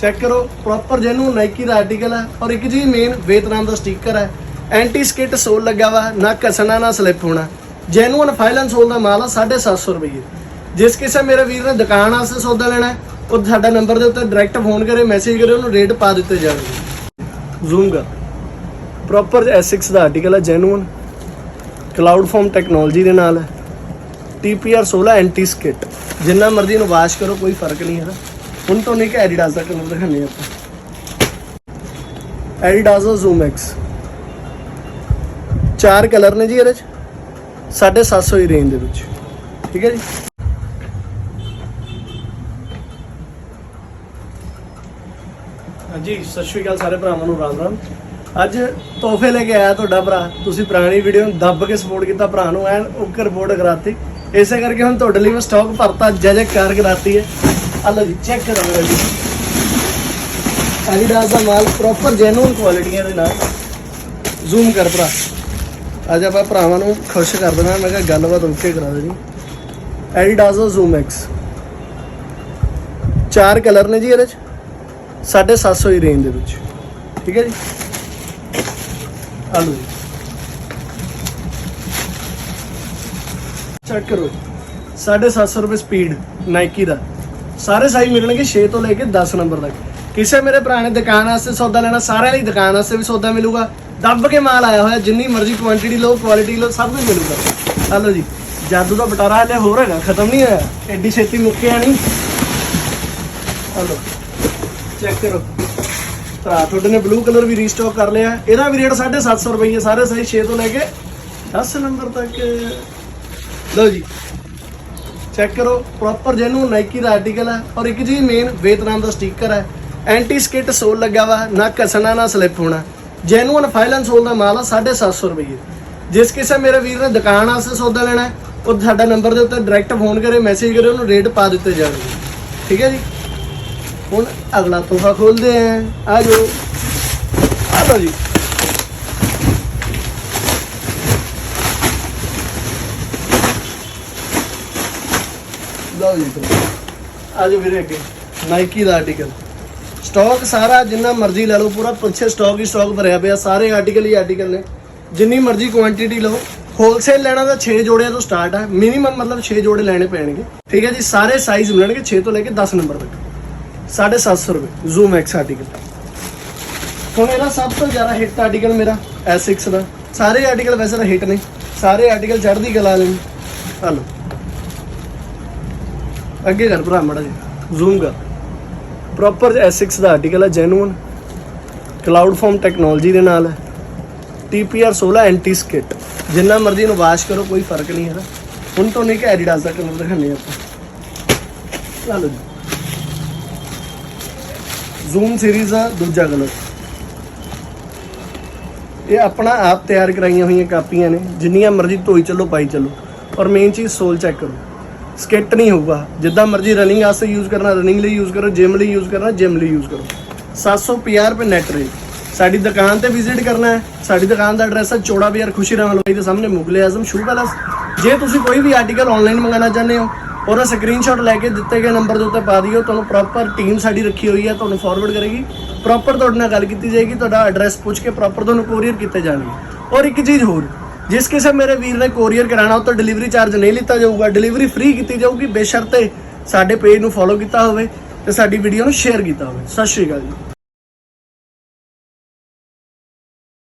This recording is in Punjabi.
ਚੈੱਕ ਕਰੋ ਪ੍ਰੋਪਰ ਜੈਨੂਨ ਨਾਈਕੀ ਦਾ ਆਰਟੀਕਲ ਹੈ ਔਰ ਇੱਕ ਜੀ ਮੇਨ ਵੇਤਨਾਮ ਦਾ ਸਟicker ਹੈ। ਐਂਟੀ ਸਕਿਟ ਸੋਲ ਲੱਗਾ ਵਾ, ਨਾ ਘਸਣਾ, ਨਾ ਸਲਿੱਪ ਹੋਣਾ। ਜੈਨੂਨ ਫਾਈਲਨ ਸੋਲ ਦਾ ਮਾਲ ਆ 750 ਰੁਪਏ ਜਿਸ ਕਿਸੇ ਮੇਰੇ ਵੀਰ ਨੇ ਦੁਕਾਨ ਵਾਸਤੇ ਸੌਦਾ ਲੈਣਾ ਉਹ ਸਾਡਾ ਨੰਬਰ ਦੇ ਉੱਤੇ ਡਾਇਰੈਕਟ ਫੋਨ ਕਰੇ ਮੈਸੇਜ ਕਰੇ, ਉਹਨੂੰ ਰੇਟ ਪਾ ਦਿੱਤੇ ਜਾਣਗੇ ਜ਼ੂਮ ਕਰ। ਪ੍ਰੋਪਰ ਐਸਿਕਸ ਦਾ ਆਰਟੀਕਲ ਹੈ ਜੈਨੂਨ ਕਲਾਉਡ ਫਾਰਮ ਟੈਕਨੋਲੋਜੀ ਦੇ ਨਾਲ ਹੈ। TPR 16 ਐਂਟੀ ਸਕਿਟ ਜਿੰਨਾ ਮਰਜ਼ੀ ਨੂੰ ਵਾਸ਼ ਕਰੋ, ਕੋਈ ਫ਼ਰਕ ਨਹੀਂ ਹੈਗਾ। ਹੁਣ ਤੁਹਾਨੂੰ ਇੱਕ ਐਡੀਡਾਸ ਦਾ ਕਲਰ ਦਿਖਾਣੇ ਆਪਾਂ। ਐਡੀਡਾਸ ਦਾ ਜ਼ੂਮ ਐਕਸ। ਚਾਰ ਕਲਰ ਨੇ ਜੀ ਇਹਦੇ ਚ। 750 ਦੀ ਰੇਂਜ ਦੇ ਵਿੱਚ। ਠੀਕ ਹੈ ਜੀ? ਹਾਂਜੀ, ਸਤਿ ਸ਼੍ਰੀ ਅਕਾਲ ਸਾਰੇ ਭਰਾਵਾਂ ਨੂੰ, ਰਾਮ ਰਾਮ। ਅੱਜ ਤੋਹਫੇ ਲੈ ਕੇ ਆਇਆ ਤੁਹਾਡਾ ਭਰਾ। ਤੁਸੀਂ ਪੁਰਾਣੀ ਵੀਡੀਓ ਨੂੰ ਦੱਬ ਕੇ ਸਪੋਰਟ ਕੀਤਾ ਭਰਾ ਨੂੰ, ਐਨ ਉੱਕਰ ਰਿਪੋਰਟ ਕਰਾਤੀ। ਇਸੇ ਕਰਕੇ ਹੁਣ ਤੁਹਾਡੇ ਲਈ ਮੈਂ ਸਟਾਕ ਭਰਤਾ ਜਜਕ ਕਾਰ ਕਰਾਤੀ ਹੈ। ਆ ਜੀ ਚੈੱਕ ਕਰੋ ਮੇਰਾ ਜੀ। ਐਡੀਡਾਸ ਦਾ ਮਾਲ ਪ੍ਰੋਪਰ ਜੈਨੂਨ ਕੁਆਲਿਟੀਆਂ ਦੇ ਨਾਲ। ਜ਼ੂਮ ਕਰ ਭਰਾ। ਅੱਜ ਆਪਾਂ ਭਰਾਵਾਂ ਨੂੰ ਖੁਸ਼ ਕਰ ਦੇਣਾ, ਮੈਂ ਕਿਹਾ ਗੱਲਬਾਤ ਓਕੇ ਕਰਾ ਦੇਣੀ। ਐਡੀਡਾਸ ਦਾ ਜ਼ੂਮ ਐਕਸ ਚਾਰ ਕਲਰ ਨੇ ਜੀ ਇਹਦੇ ਚ। 750 ਦੀ ਰੇਂਜ ਦੇ ਵਿੱਚ। ਠੀਕ ਹੈ ਜੀ? ਆਲੂ ਜੀ। ਚੈੱਕ ਕਰੋ। 750 ਰੁਪਏ ਸਪੀਡ ਨਾਈਕੀ ਦਾ। ਸਾਰੇ ਸਾਈਜ਼ ਮਿਲਣਗੇ 6 ਤੋਂ ਲੈ ਕੇ 10 ਨੰਬਰ ਤੱਕ। ਕਿਸੇ ਮੇਰੇ ਭਰਾ ਨੇ ਦੁਕਾਨ ਵਾਸਤੇ ਸੌਦਾ ਲੈਣਾ, ਸਾਰਿਆਂ ਲਈ ਦੁਕਾਨ ਵਾਸਤੇ ਵੀ ਸੌਦਾ ਮਿਲੂਗਾ। ਦੱਬ ਕੇ ਮਾਲ ਆਇਆ ਹੋਇਆ, ਜਿੰਨੀ ਮਰਜ਼ੀ ਕੁਆਂਟੀਟੀ ਲਓ ਕੁਆਲਿਟੀ ਲਓ, ਸਭ ਕੁਝ ਮਿਲੂਗਾ। ਆਲੋ ਜੀ, ਜਾਦੂ ਦਾ ਬਟਾਰਾ ਹਲੇ ਹੋਰ ਹੈਗਾ, ਖਤਮ ਨਹੀਂ ਹੋਇਆ। ਐਡੀ ਛੇਤੀ ਮੁੱਕਿਆ ਨਹੀਂ। ਹਲੋ ਚੈੱਕ ਕਰੋ। ਭਰਾ, ਤੁਹਾਡੇ ਨੇ ਬਲੂ ਕਲਰ ਵੀ ਰੀਸਟਾਕ ਕਰ ਲਿਆ। ਇਹਦਾ ਵੀ ਰੇਟ 750 ਰੁਪਏ ਹੈ ਸਾਰੇ ਸਾਈਜ਼ 6 ਤੋਂ ਲੈ ਕੇ 10 ਨੰਬਰ ਤੱਕ। ਲਓ ਜੀ ਚੈੱਕ ਕਰੋ ਪ੍ਰੋਪਰ ਜੈਨੂਨ ਨਾਈਕੀ ਦਾ ਆਰਟੀਕਲ ਹੈ ਔਰ ਇੱਕ ਜੀ ਮੇਨ ਵੇਤਨਾਮ ਦਾ ਸਟicker ਹੈ। ਐਂਟੀ ਸਕਿਟ ਸੋਲ ਲੱਗਾ ਵਾ, ਨਾ ਘਸਣਾ, ਨਾ ਸਲਿੱਪ ਹੋਣਾ। ਜੈਨੂਨ ਫਾਈਲਨ ਸੋਲ ਦਾ ਮਾਲ ਆ 750 ਰੁਪਏ। ਜਿਸ ਕਿਸੇ ਮੇਰੇ ਵੀਰ ਨੇ ਦੁਕਾਨ ਵਾਸਤੇ ਸੌਦਾ ਲੈਣਾ ਉਹ ਸਾਡਾ ਨੰਬਰ ਦੇ ਉੱਤੇ ਡਾਇਰੈਕਟ ਫੋਨ ਕਰੇ ਮੈਸੇਜ ਕਰੇ, ਉਹਨੂੰ ਰੇਟ ਪਾ ਦਿੱਤੇ ਜਾਣਗੇ। ਠੀਕ ਹੈ ਜੀ? ਹੁਣ ਅਗਲਾ ਤੋਹਫਾ ਖੋਲਦੇ ਆਂ ਆ ਜਾਓ। ਆ ਲਓ ਜੀ। ਲਓ ਜੀ ਆ ਜਾਓ ਵੀਰੇ ਅੱਗੇ। ਨਾਈਕੀ ਦਾ ਆਰਟੀਕਲ ਸਟਾਕ ਸਾਰਾ ਜਿੰਨਾ ਮਰਜ਼ੀ ਲੈ ਲਓ ਪੂਰਾ ਪਿੱਛੇ ਸਟਾਕ ਹੀ ਸਟਾਕ ਭਰਿਆ ਪਿਆ ਸਾਰੇ ਆਰਟੀਕਲ ਹੀ ਆਰਟੀਕਲ ਨੇ। ਜਿੰਨੀ ਮਰਜ਼ੀ ਕੁਆਂਟੀਟੀ ਲਓ। ਹੋਲਸੇਲ ਲੈਣਾ ਤਾਂ 6 ਜੋੜਿਆਂ ਤੋਂ ਸਟਾਰਟ ਆ। ਮਿਨੀਮਮ ਮਤਲਬ 6 ਜੋੜੇ ਲੈਣੇ ਪੈਣਗੇ। ਠੀਕ ਹੈ ਜੀ ਸਾਰੇ ਸਾਈਜ਼ ਮਿਲਣਗੇ 6 ਤੋਂ ਲੈ ਕੇ 10 ਨੰਬਰ ਤੱਕ। 750 ਰੁਪਏ। ਜ਼ੂਮ ਐਕਸ ਆਰਟੀਕਲ ਹੁਣ ਇਹਦਾ ਸਭ ਤੋਂ ਜ਼ਿਆਦਾ ਹਿੱਟ ਆਰਟੀਕਲ ਮੇਰਾ S6 ਦਾ। ਸਾਰੇ ਆਰਟੀਕਲ ਵੈਸੇ ਤਾਂ ਹਿੱਟ ਨੇ। ਸਾਰੇ ਆਰਟੀਕਲ ਚੜ੍ਹਦੀ ਕਲਾ ਨੇ। ਹਲੋ ਅੱਗੇ ਕਰ ਭਰਾ ਮੜਾ ਜੀ ਜ਼ੂਮ ਕਰ। ਪ੍ਰੋਪਰ S6 ਦਾ ਆਰਟੀਕਲ ਹੈ ਜੈਨੂਨ ਕਲਾਉਡ ਫਾਰਮ ਟੈਕਨੋਲੋਜੀ ਦੇ ਨਾਲ। ਹੈ TPR 16 ਐਂਟੀ ਸਕਿਟ ਜਿੰਨਾ ਮਰਜ਼ੀ ਨੂੰ ਵਾਸ਼ ਕਰੋ, ਕੋਈ ਫ਼ਰਕ ਨਹੀਂ ਹੈਗਾ। ਹੁਣ ਤੁਹਾਨੂੰ ਇੱਕ ਐਡੀਡਾਸ ਦਾ ਕਲਰ ਦਿਖਾਣੇ ਆਪਾਂ। ਚਲੋ ਜੀ। ਜ਼ੂਮ ਸੀਰੀਜ਼ ਦਾ ਦੂਜਾ ਕਲਰ ਇਹ ਆਪਣਾ ਆਪ ਤਿਆਰ ਕਰਾਈਆਂ ਹੋਈਆਂ ਕਾਪੀਆਂ ਨੇ। ਜਿੰਨੀਆਂ ਮਰਜ਼ੀ ਧੋਈ ਚੱਲੋ, ਪਾਈ ਚੱਲੋ। ਔਰ ਮੇਨ ਚੀਜ਼ ਸੋਲ ਚੈੱਕ ਕਰੋ। ਸਕਿੱਟ ਨਹੀਂ ਹੋਊਗਾ। ਜਿੱਦਾਂ ਮਰਜ਼ੀ ਰਨਿੰਗ ਆਸੇ ਯੂਜ਼ ਕਰਨਾ ਰਨਿੰਗ ਲਈ ਯੂਜ਼ ਕਰੋ ਜਿਮ ਲਈ ਯੂਜ਼ ਕਰਨਾ ਜਿਮ ਲਈ ਯੂਜ਼ ਕਰੋ। 750 ਰੁਪਏ ਨੈਟ ਰੇਟ ਸਾਡੀ ਦੁਕਾਨ ਤੇ ਵਿਜ਼ਿਟ ਕਰਨਾ ਹੈ। ਸਾਡੀ ਦੁਕਾਨ ਦਾ ਐਡਰੈਸ ਹੈ ਚੋੜਾ ਬਾਜ਼ਾਰ ਖੁਸ਼ੀ ਰਾਮ ਹਲਵਾਈ ਦੇ ਸਾਹਮਣੇ, ਮੁਗਲੇ ਆਜ਼ਮ ਸ਼ੂ ਪੈਲਸ ਜੇ ਤੁਸੀਂ ਕੋਈ ਵੀ ਆਰਟੀਕਲ ਆਨਲਾਈਨ ਮੰਗਾਉਣਾ ਚਾਹੁੰਦੇ ਹੋ, ਉਹਦਾ ਸਕਰੀਨਸ਼ਾਟ ਲੈ ਕੇ ਦਿੱਤੇ ਗਏ ਨੰਬਰ ਦੇ ਉੱਤੇ ਪਾ ਦਿਓ। ਤੁਹਾਨੂੰ ਪ੍ਰੋਪਰ ਟੀਮ ਸਾਡੀ ਰੱਖੀ ਹੋਈ ਹੈ, ਤੁਹਾਨੂੰ ਫਾਰਵਰਡ ਕਰੇਗੀ। ਪ੍ਰੋਪਰ ਤੁਹਾਡੇ ਨਾਲ ਗੱਲ ਕੀਤੀ ਜਾਏਗੀ, ਤੁਹਾਡਾ ਐਡਰੈਸ ਪੁੱਛ ਕੇ ਪ੍ਰੋਪਰ ਤੁਹਾਨੂੰ ਕੋਰੀਅਰ ਕੀਤੇ ਜਾਣਗੇ। ਔਰ ਇੱਕ ਚੀਜ਼ ਹੋਰ ਜਿਸ ਕਿਸੇ ਮੇਰੇ ਵੀਰ ਨੇ ਕੋਰੀਅਰ ਕਰਾਣਾ ਉਹ ਤੋਂ ਡਿਲੀਵਰੀ ਚਾਰਜ ਨਹੀਂ ਲਿੱਤਾ ਜਾਊਗਾ। ਡਿਲੀਵਰੀ ਫ੍ਰੀ ਕੀਤੀ ਜਾਊਗੀ, ਬੇਸ਼ਰਤੇ ਸਾਡੇ ਪੇਜ ਨੂੰ ਫੋਲੋ ਕੀਤਾ ਹੋਵੇ ਤੇ ਸਾਡੀ ਵੀਡੀਓ ਨੂੰ ਸ਼ੇਅਰ ਕੀਤਾ ਹੋਵੇ। ਸਤਿ ਸ਼੍ਰੀ ਅਕਾਲ ਜੀ।